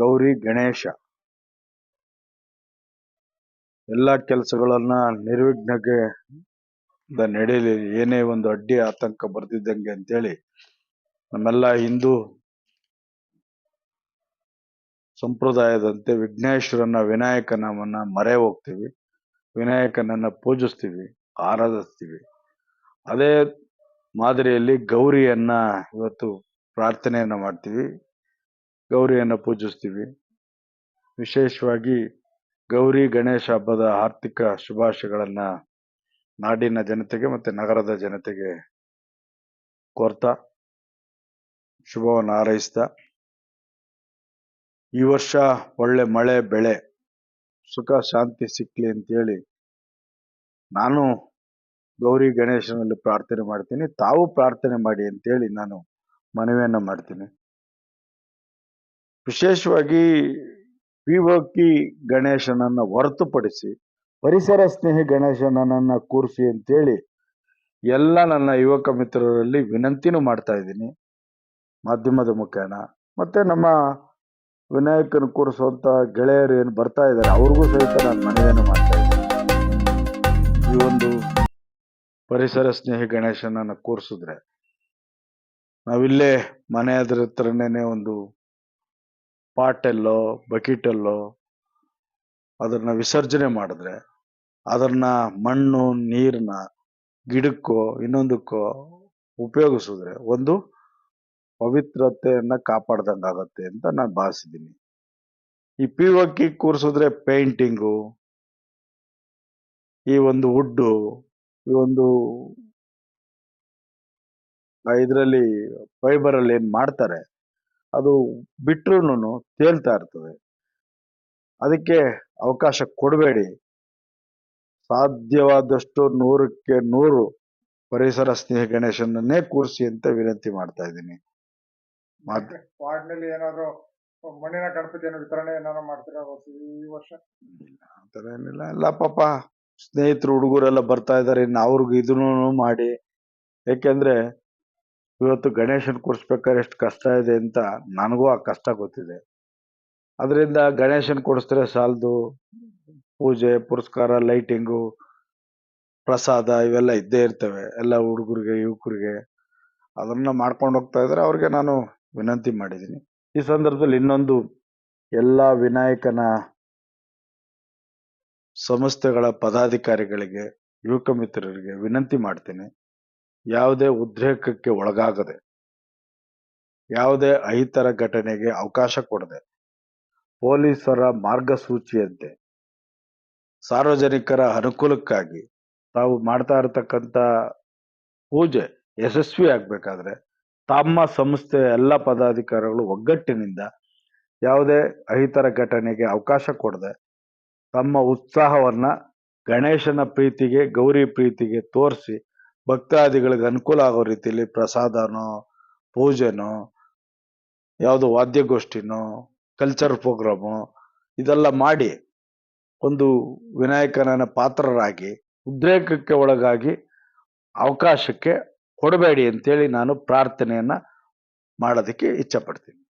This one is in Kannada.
ಗೌರಿ ಗಣೇಶ. ಎಲ್ಲ ಕೆಲಸಗಳನ್ನ ನಿರ್ವಿಘ್ನಕ್ಕೆ ನಡೆಯಲಿ ಏನೇ ಒಂದು ಅಡ್ಡಿ ಆತಂಕ ಬರ್ತಿದ್ದಂಗೆ ಅಂತೇಳಿ ನಮ್ಮೆಲ್ಲ ಹಿಂದೂ ಸಂಪ್ರದಾಯದಂತೆ ವಿಘ್ನೇಶ್ವರನ ವಿನಾಯಕನವನ್ನ ಮರೆ ಹೋಗ್ತೀವಿ. ವಿನಾಯಕನನ್ನ ಪೂಜಿಸ್ತೀವಿ, ಆರಾಧಿಸ್ತೀವಿ. ಅದೇ ಮಾದರಿಯಲ್ಲಿ ಗೌರಿಯನ್ನ ಇವತ್ತು ಪ್ರಾರ್ಥನೆಯನ್ನ ಮಾಡ್ತೀವಿ. ಗೌರಿಯನ್ನ ಪೂಜಿಸ್ತೀವಿ. ವಿಶೇಷವಾಗಿ ಗೌರಿ ಗಣೇಶ ಹಬ್ಬದ ಆರ್ಥಿಕ ಶುಭಾಶಯಗಳನ್ನು ನಾಡಿನ ಜನತೆಗೆ ಮತ್ತೆ ನಗರದ ಜನತೆಗೆ ಕೋರ್ತಾ, ಶುಭವನ್ನು ಹಾರೈಸ್ತಾ, ಈ ವರ್ಷ ಒಳ್ಳೆ ಮಳೆ, ಬೆಳೆ, ಸುಖ, ಶಾಂತಿ ಸಿಕ್ಕಲಿ ಅಂತೇಳಿ ನಾನು ಗೌರಿ ಗಣೇಶನಲ್ಲಿ ಪ್ರಾರ್ಥನೆ ಮಾಡ್ತೀನಿ. ತಾವು ಪ್ರಾರ್ಥನೆ ಮಾಡಿ ಅಂತೇಳಿ ನಾನು ಮನವಿಯನ್ನು ಮಾಡ್ತೀನಿ. ವಿಶೇಷವಾಗಿ ಪಿಒಕಿ ಗಣೇಶನನ್ನ ಹೊರತುಪಡಿಸಿ ಪರಿಸರ ಸ್ನೇಹಿ ಗಣೇಶನನ್ನ ಕೂರಿಸಿ ಅಂತೇಳಿ ಎಲ್ಲ ನನ್ನ ಯುವಕ ಮಿತ್ರರಲ್ಲಿ ವಿನಂತಿನೂ ಮಾಡ್ತಾ ಇದ್ದೀನಿ. ಮಾಧ್ಯಮದ ಮುಖೇನ. ಮತ್ತೆ ನಮ್ಮ ವಿನಾಯಕನ ಕೂರಿಸುವಂಥ ಗೆಳೆಯರು ಏನು ಬರ್ತಾ ಇದ್ದಾರೆ, ಅವ್ರಿಗೂ ಸಹಿತ ನಾನು ಮನವಿಯನ್ನು ಮಾಡ್ತಾ ಇದ್ದೀನಿ. ಈ ಒಂದು ಪರಿಸರ ಸ್ನೇಹಿ ಗಣೇಶನನ್ನ ಕೂರಿಸಿದ್ರೆ ನಾವಿಲ್ಲೇ ಮನೆ ಹತ್ರನೇ ಒಂದು ಪಾಟೆಲ್ಲೋ, ಬಕೆಟಲ್ಲೋ ಅದನ್ನ ವಿಸರ್ಜನೆ ಮಾಡಿದ್ರೆ ಅದನ್ನ ಮಣ್ಣು ನೀರನ್ನ ಗಿಡಕ್ಕೋ, ಇನ್ನೊಂದಕ್ಕೋ ಉಪಯೋಗಿಸಿದ್ರೆ ಒಂದು ಪವಿತ್ರತೆಯನ್ನ ಕಾಪಾಡ್ದಂಗಾಗತ್ತೆ ಅಂತ ನಾನು ಭಾವಿಸಿದ್ದೀನಿ. ಈ ಪಿ ಒಕ್ಕಿ ಕೂರಿಸಿದ್ರೆ ಪೇಂಟಿಂಗು, ಈ ಒಂದು ವುಡ್ಡು, ಈ ಒಂದು ಇದರಲ್ಲಿ ಫೈಬರ್ ಅಲ್ಲಿ ಏನ್ ಮಾಡ್ತಾರೆ ಅದು ಬಿಟ್ರೂನು ತೇಲ್ತಾ ಇರ್ತದೆ. ಅದಕ್ಕೆ ಅವಕಾಶ ಕೊಡಬೇಡಿ. ಸಾಧ್ಯವಾದಷ್ಟು ನೂರಕ್ಕೆ ನೂರು ಪರಿಸರ ಸ್ನೇಹ ಗಣೇಶನನ್ನೇ ಕೂರಿಸಿ ಅಂತ ವಿನಂತಿ ಮಾಡ್ತಾ ಇದ್ದೀನಿ. ಏನಾದ್ರು ಮಣ್ಣಿನ ಗಣಪತಿ ವಿತರಣೆ ಏನಾದ್ರು ಮಾಡ್ತೀರಾ ಈ ವರ್ಷ? ಏನಿಲ್ಲ. ಎಲ್ಲ ಪಾಪ ಸ್ನೇಹಿತರು ಹುಡುಗರೆಲ್ಲ ಬರ್ತಾ ಇದಾರೆ ಇನ್ನು ಅವ್ರಿಗೂ ಇದನ್ನು ಮಾಡಿ. ಯಾಕೆಂದ್ರೆ ಇವತ್ತು ಗಣೇಶನ್ ಕೂರಿಸ್ಬೇಕಾದ್ರೆ ಎಷ್ಟು ಕಷ್ಟ ಇದೆ ಅಂತ ನನಗೂ ಆ ಕಷ್ಟ ಗೊತ್ತಿದೆ. ಅದರಿಂದ ಗಣೇಶನ್ ಕೊಡಿಸಿದ್ರೆ ಸಾಲದು, ಪೂಜೆ, ಪುರಸ್ಕಾರ, ಲೈಟಿಂಗು, ಪ್ರಸಾದ ಇವೆಲ್ಲ ಇದ್ದೇ ಇರ್ತವೆ. ಎಲ್ಲ ಹುಡುಗರಿಗೆ, ಯುವಕರಿಗೆ. ಅದನ್ನ ಮಾಡ್ಕೊಂಡು ಹೋಗ್ತಾ ಇದ್ರೆ ಅವ್ರಿಗೆ ನಾನು ವಿನಂತಿ ಮಾಡಿದ್ದೀನಿ. ಈ ಸಂದರ್ಭದಲ್ಲಿ ಇನ್ನೊಂದು ಎಲ್ಲ ವಿನಾಯಕನ ಸಂಸ್ಥೆಗಳ ಪದಾಧಿಕಾರಿಗಳಿಗೆ, ಯುವಕ ಮಿತ್ರರಿಗೆ ವಿನಂತಿ ಮಾಡ್ತೀನಿ. ಯಾವುದೇ ಉದ್ರೇಕಕ್ಕೆ ಒಳಗಾಗದೆ, ಯಾವುದೇ ಅಹಿತರ ಘಟನೆಗೆ ಅವಕಾಶ ಕೊಡದೆ, ಪೊಲೀಸರ ಮಾರ್ಗಸೂಚಿಯಂತೆ ಸಾರ್ವಜನಿಕರ ಅನುಕೂಲಕ್ಕಾಗಿ ತಾವು ಮಾಡ್ತಾ ಇರತಕ್ಕಂತ ಪೂಜೆ ಯಶಸ್ವಿ ಆಗ್ಬೇಕಾದ್ರೆ ತಮ್ಮ ಸಂಸ್ಥೆಯ ಎಲ್ಲ ಪದಾಧಿಕಾರಿಗಳು ಒಗ್ಗಟ್ಟಿನಿಂದ ಯಾವುದೇ ಅಹಿತರ ಘಟನೆಗೆ ಅವಕಾಶ ಕೊಡದೆ ತಮ್ಮ ಉತ್ಸಾಹವನ್ನ ಗಣೇಶನ ಪ್ರೀತಿಗೆ, ಗೌರಿ ಪ್ರೀತಿಗೆ ತೋರಿಸಿ ಭಕ್ತಾದಿಗಳಿಗೆ ಅನುಕೂಲ ಆಗೋ ರೀತಿಯಲ್ಲಿ ಪ್ರಸಾದನೋ, ಪೂಜೆನೋ, ಯಾವುದೋ ವಾದ್ಯಗೋಷ್ಠಿನೋ ಕಲ್ಚರ್ ಪ್ರೋಗ್ರಾಮು ಇದೆಲ್ಲ ಮಾಡಿ ಒಂದು ವಿನಾಯಕನ ಪಾತ್ರರಾಗಿ, ಉದ್ರೇಕಕ್ಕೆ ಒಳಗಾಗಿ ಅವಕಾಶಕ್ಕೆ ಕೊಡಬೇಡಿ ಅಂತೇಳಿ ನಾನು ಪ್ರಾರ್ಥನೆಯನ್ನ ಮಾಡೋದಕ್ಕೆ ಇಚ್ಛಪಡ್ತೀನಿ.